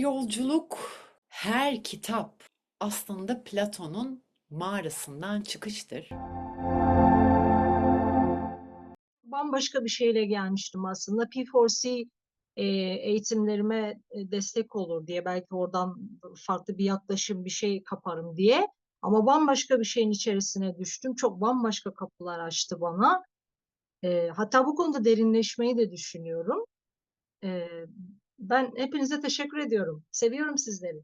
Yolculuk, her kitap aslında Platon'un mağarasından çıkıştır. Bambaşka bir şeyle gelmiştim aslında. P4C e, eğitimlerime e, destek olur diye belki oradan farklı bir yaklaşım bir şey kaparım diye. Ama bambaşka bir şeyin içerisine düştüm. Çok bambaşka kapılar açtı bana. E, hatta bu konuda derinleşmeyi de düşünüyorum. Ben hepinize teşekkür ediyorum. Seviyorum sizleri.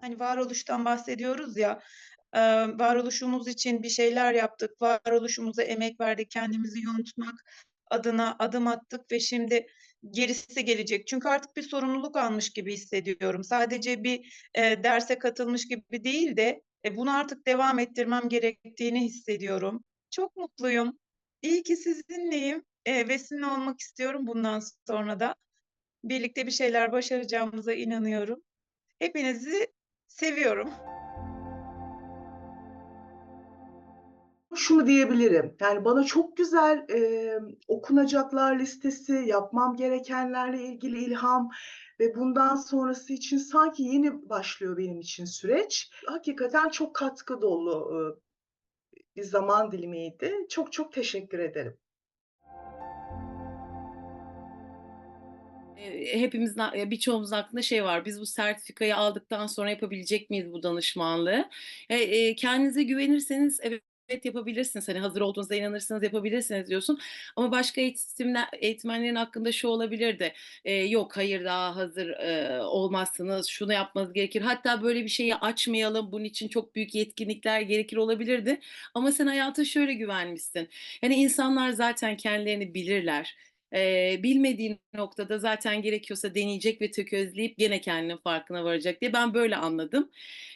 Hani varoluştan bahsediyoruz ya, e, varoluşumuz için bir şeyler yaptık, varoluşumuza emek verdik, kendimizi yontmak adına adım attık ve şimdi gerisi gelecek. Çünkü artık bir sorumluluk almış gibi hissediyorum. Sadece bir e, derse katılmış gibi değil de e, bunu artık devam ettirmem gerektiğini hissediyorum. Çok mutluyum. İyi ki sizinleyim e, ve sizinle olmak istiyorum bundan sonra da. Birlikte bir şeyler başaracağımıza inanıyorum. Hepinizi seviyorum. Şunu diyebilirim. Yani bana çok güzel e, okunacaklar listesi, yapmam gerekenlerle ilgili ilham ve bundan sonrası için sanki yeni başlıyor benim için süreç. Hakikaten çok katkı dolu e, bir zaman dilimiydi. Çok çok teşekkür ederim. Hepimizin birçoğumuzun aklında şey var, biz bu sertifikayı aldıktan sonra yapabilecek miyiz bu danışmanlığı? Eee, eee, kendinize güvenirseniz evet yapabilirsiniz. Hani hazır olduğunuza inanırsanız yapabilirsiniz diyorsun. Ama başka eğitimler eğitmenlerin hakkında şu olabilirdi. Eee, yok hayır daha hazır, eee, olmazsınız, şunu yapmanız gerekir. Hatta böyle bir şeyi açmayalım, bunun için çok büyük yetkinlikler gerekir olabilirdi. Ama sen hayata şöyle güvenmişsin. Yani insanlar zaten kendilerini bilirler. Eee, bilmediği noktada zaten gerekiyorsa deneyecek ve tökezleyip gene kendinin farkına varacak diye ben böyle anladım.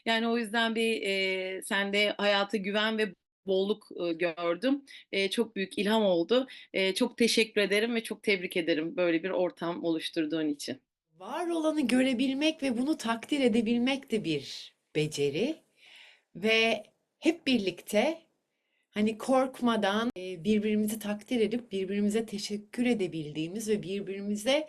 Yani o yüzden bir, eee, sende hayata güven ve bolluk, ııı, gördüm. Eee, çok büyük ilham oldu. Eee, çok teşekkür ederim ve çok tebrik ederim böyle bir ortam oluşturduğun için. Var olanı görebilmek ve bunu takdir edebilmek de bir beceri ve hep birlikte hani korkmadan eee, birbirimizi takdir edip birbirimize teşekkür edebildiğimiz ve birbirimize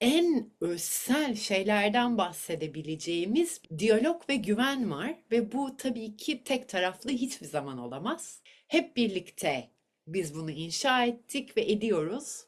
en özsel şeylerden bahsedebileceğimiz diyalog ve güven var ve bu tabii ki tek taraflı hiçbir zaman olamaz. Hep birlikte biz bunu inşa ettik ve ediyoruz.